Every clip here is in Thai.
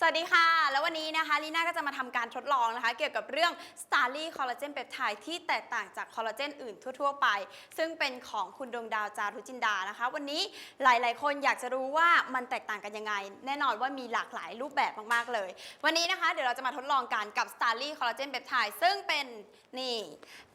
สวัสดีค่ะ แล้ววันนี้นะคะลีน่าก็จะมาทำการทดลองนะคะ เกี่ยวกับเรื่อง Starly Collagen Peptide ที่แตกต่างจากคอลลาเจนอื่นทั่ว ๆ ไป ซึ่งเป็นของคุณดวงดาวจารุจินดานะคะ วันนี้หลายๆ คนอยากจะรู้ว่ามันแตกต่างกันยังไง แน่นอนว่ามีหลากหลายรูปแบบมากๆเลย วันนี้นะคะเดี๋ยวเราจะมาทดลองกันกับ Starly Collagen Peptide ซึ่งเป็นนี่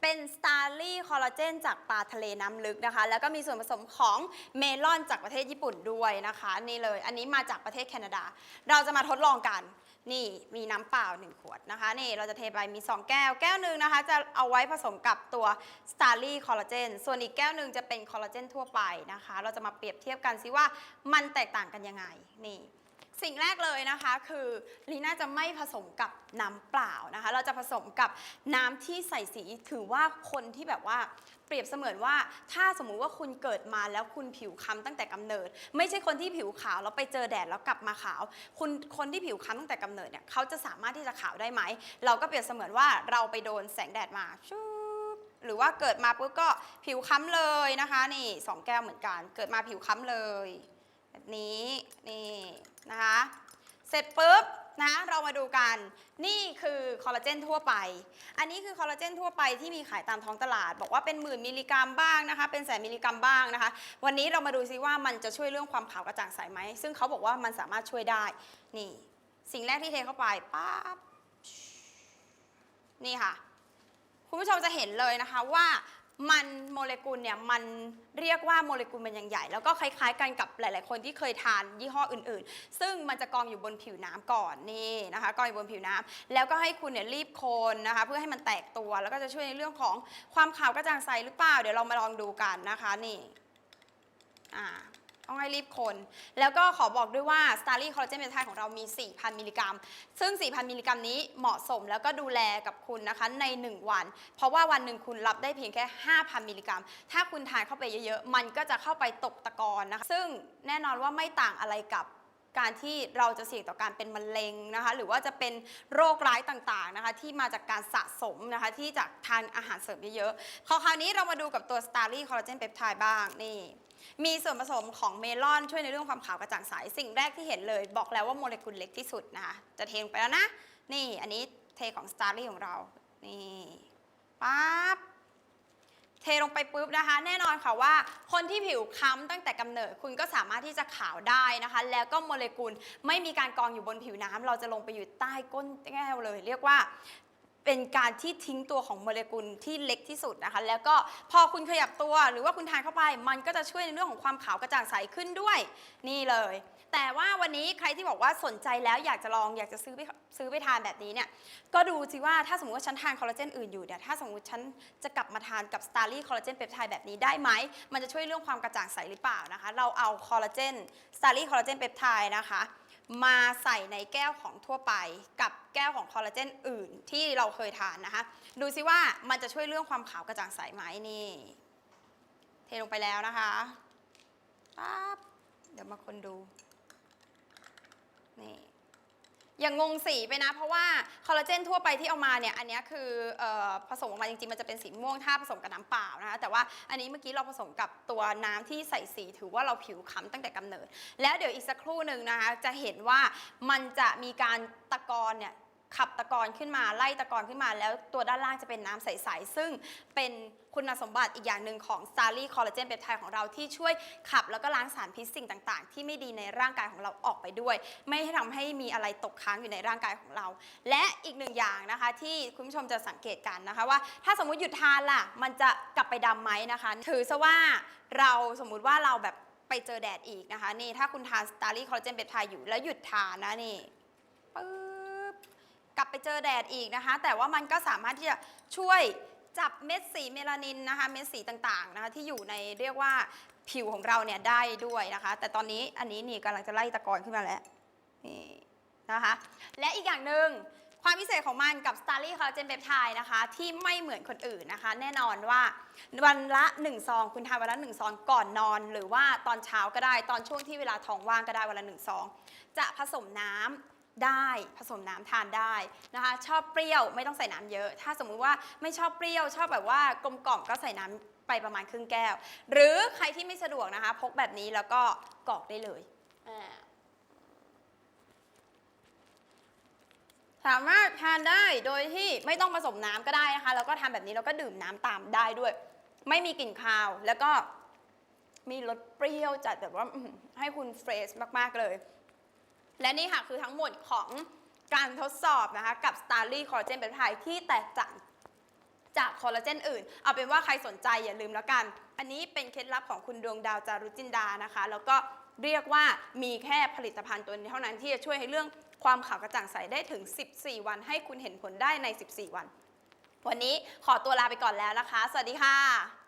เป็น Starly Collagen จากปลาทะเลน้ำลึกนะคะ แล้วก็มีส่วนผสมของเมลอนจากประเทศญี่ปุ่นด้วยนะคะนี่เลย อันนี้มาจากประเทศแคนาดา เราจะมาทดลองกันนี่มีน้ำเปล่า 1 ขวดนะคะนี่เราจะเทไปมี 2 แก้ว แก้วหนึ่งนะคะ จะเอาไว้ผสมกับตัว Starly คอลลาเจนส่วนอีกแก้วหนึ่งจะเป็นคอลลาเจนทั่วไปนะคะ เราจะมาเปรียบเทียบกันซิว่ามันแตกต่างกันยังไงนี่ สิ่งแรกเลยนะคะคือลีน่าจะไม่ผสมกับน้ำเปล่านะคะ เราจะผสมกับน้ำที่ใส่สีถือว่าคนที่แบบว่าเปรียบเสมือนว่า ถ้าสมมุติว่าคุณเกิดมาแล้วคุณผิวค้ำตั้งแต่กำเนิด ไม่ใช่คนที่ผิวขาวแล้วไปเจอแดดแล้วกลับมาขาว คุณคนที่ผิวค้ำตั้งแต่กำเนิดเนี่ยเขาจะสามารถที่จะขาวได้ไหม เราก็เปรียบเสมือนว่าเราไปโดนแสงแดดมาชุบหรือว่าเกิดมาปุ๊บก็ผิวค้ำเลยนะคะ นี่สองแก้วเหมือนกัน เกิดมาผิวค้ำเลยแบบนี้นี่ นะคะ เสร็จปุ๊บนะเรามาดูกัน นี่คือคอลลาเจนทั่วไป อันนี้คือคอลลาเจนทั่วไปที่มีขายตามท้องตลาด บอกว่าเป็นหมื่นมิลลิกรัมบ้างนะคะ เป็นแสนมิลลิกรัมบ้างนะคะ วันนี้เรามาดูซิว่ามันจะช่วยเรื่องความขาวกระจ่างใสไหม ซึ่งเขาบอกว่ามันสามารถช่วยได้ นี่ สิ่งแรกที่เทเข้าไปปั๊บ นี่ค่ะ คุณผู้ชมจะเห็นเลยนะคะว่า มันโมเลกุลเนี่ยมันเรียกว่าโมเลกุลมันยังใหญ่ แล้วก็คล้ายๆ กันกับหลาย ๆ คนที่เคยทานยี่ห้ออื่น ๆ ซึ่งมันจะกองอยู่บนผิวน้ำก่อนนี่นะคะกองอยู่บนผิวน้ำแล้วก็ให้คุณเนี่ยรีบโคนนะคะเพื่อให้มันแตกตัวแล้วก็จะช่วยในเรื่องของความขาวกระจ่างใสหรือเปล่า เดี๋ยวเรามาลองดูกันนะคะนี่อ่า ให้รีบคนแล้วก็ขอบอกด้วยว่า Starly Collagen Peptide ของเรามี 4,000 มิลลิกรัม ซึ่ง 4,000 มิลลิกรัมนี้เหมาะสมแล้วก็ดูแลกับคุณนะคะใน 1 วัน เพราะว่าวันหนึ่งคุณรับได้เพียงแค่ 5,000 มิลลิกรัม ถ้าคุณทานเข้าไปเยอะๆ มันก็จะเข้าไปตกตะกอนนะคะ ซึ่งแน่นอนว่าไม่ต่างอะไรกับ การที่เราจะเสี่ยงต่อการเป็นมะเร็งนะคะหรือว่าจะเป็นโรคร้ายต่างๆนะคะที่มาจากการสะสมนะคะที่จากทานอาหารเสริมเยอะๆ คราวนี้เรามาดูกับตัว Starly Collagen Peptide บ้างนี่มีส่วนผสมของเมลอนช่วยในเรื่องความขาวกระจ่างใสสิ่งแรกที่เห็นเลย บอกแล้วว่าโมเลกุลเล็กที่สุดนะคะจะเทลงไปแล้วนะ นี่อันนี้เทของ Starly ของเรา นี่ปั๊บ เทลงไปปุ๊บนะคะ แน่นอนค่ะว่าคนที่ผิวค้ำตั้งแต่กำเนิดคุณก็สามารถที่จะขาวได้นะคะ แล้วก็โมเลกุลไม่มีการกองอยู่บนผิวน้ำเราจะลงไปอยู่ใต้ก้นแก้วเลย เรียกว่าเป็นการที่ทิ้งตัวของโมเลกุลที่เล็กที่สุดนะคะ แล้วก็พอคุณขยับตัวหรือว่าคุณทานเข้าไป มันก็จะช่วยในเรื่องของความขาวกระจ่างใสขึ้นด้วย นี่เลย แต่ว่าวันนี้ใครที่บอกว่าสนใจแล้วอยากจะลองอยากจะซื้อไปซื้อไปทานแบบนี้เนี่ยก็ดูสิว่าถ้าสมมติว่าฉันทานคอลลาเจนอื่นอยู่เนี่ยถ้าสมมติฉันจะกลับมาทานกับ Starly Collagen Peptide แบบนี้ได้ไหมมันจะช่วยเรื่องความกระจ่างใสหรือเปล่านะคะ เราเอาคอลลาเจน Starly Collagen Peptide นะคะมาใส่ในแก้วของทั่วไปกับแก้วของคอลลาเจนอื่นที่เราเคยทานนะคะ ดูซิว่ามันจะช่วยเรื่องความขาวกระจ่างใสไหมนี่ เทลงไปแล้วนะคะปั๊บเดี๋ยวมาคนดู นี่อย่างงงสีไปนะ เพราะว่าคอลลาเจนทั่วไปที่เอามาเนี่ยอันนี้คือออผสมออกมาจริงๆ มันจะเป็นสีม่วงถ้าผสมกับน้ำเปล่านะคะแต่ว่าอันนี้เมื่อกี้เราผสมกับตัวน้ำที่ใส่สีถือว่าเราผิวค้ำตั้งแต่กำเนิด แล้วเดี๋ยวอีกสักครู่หนึ่งนะคะจะเห็นว่ามันจะมีการตะกอนเนี่ย ขับตะกอนขึ้นมาไล่ตะกอนขึ้นมา แล้วตัวด้านล่างจะเป็นน้ำใส ๆ ซึ่งเป็นคุณสมบัติอีกอย่างหนึ่งของ Starly Collagen Peptide ของเราที่ช่วยขับแล้วก็ล้างสารพิษสิ่งต่างๆ ที่ไม่ดีในร่างกายของเราออกไปด้วย ไม่ให้ทำให้มีอะไรตกค้างอยู่ในร่างกายของเรา และอีกหนึ่งอย่างนะคะ ที่คุณผู้ชมจะสังเกตกันนะคะว่า ถ้าสมมุติหยุดทานล่ะ มันจะกลับไปดำไหมนะคะ ถือซะว่าเราสมมุติว่าเราแบบไปเจอแดดอีกนะคะ นี่ถ้าคุณทาน Starly Collagen Peptide อยู่แล้วหยุดทานนะนี่ปึ๊บ กลับไปเจอแดดอีกนะคะ แต่ว่ามันก็สามารถที่จะช่วยจับเม็ดสีเมลานินนะคะ เม็ดสีต่างๆนะคะที่อยู่ในเรียกว่าผิวของเราเนี่ยได้ด้วยนะคะ แต่ตอนนี้อันนี้นี่กำลังจะไล่ตะกอนขึ้นมาแล้วนี่นะคะ และอีกอย่างหนึ่งความพิเศษของมันกับ Starly Collagen Peptide นะคะ ที่ไม่เหมือนคนอื่นนะคะ แน่นอนว่าวันละ 1 ซอง คุณทานวันละ 1 ซองก่อนนอน หรือว่าตอนเช้าก็ได้ตอนช่วงที่เวลาท้องว่างก็ได้วันละ 1 ซอง จะผสมน้ำ ได้ผสมน้ำทานได้นะคะ ชอบเปรี้ยวไม่ต้องใส่น้ำเยอะ ถ้าสมมุติว่าไม่ชอบเปรี้ยว ชอบแบบว่ากลมกล่อมก็ใส่น้ำไปประมาณครึ่งแก้ว หรือใครที่ไม่สะดวกนะคะ พกแบบนี้แล้วก็กรอกได้เลยอ่าสามารถทานได้โดยที่ไม่ต้องผสมน้ำก็ได้นะคะ แล้วก็ทานแบบนี้แล้วก็ดื่มน้ำตามได้ด้วย ไม่มีกลิ่นคาวแล้วก็มีรสเปรี้ยวจัดแบบว่าอื้อหือให้คุณเฟรชมากๆเลย และนี่ค่ะคือทั้งหมดของการทดสอบนะคะกับ Starly Collagen เป็นไทยที่แตกต่างจากคอลลาเจนอื่น เอาเป็นว่าใครสนใจอย่าลืมแล้วกัน อันนี้เป็นเคล็ดลับของคุณดวงดาวจารุจินดานะคะ แล้วก็เรียกว่ามีแค่ผลิตภัณฑ์ตัวนี้เท่านั้นที่จะช่วยให้เรื่องความขาวกระจ่างใสได้ถึง 14 วัน ให้คุณเห็นผลได้ใน 14 วัน วันนี้ขอตัวลาไปก่อนแล้วนะคะ สวัสดีค่ะ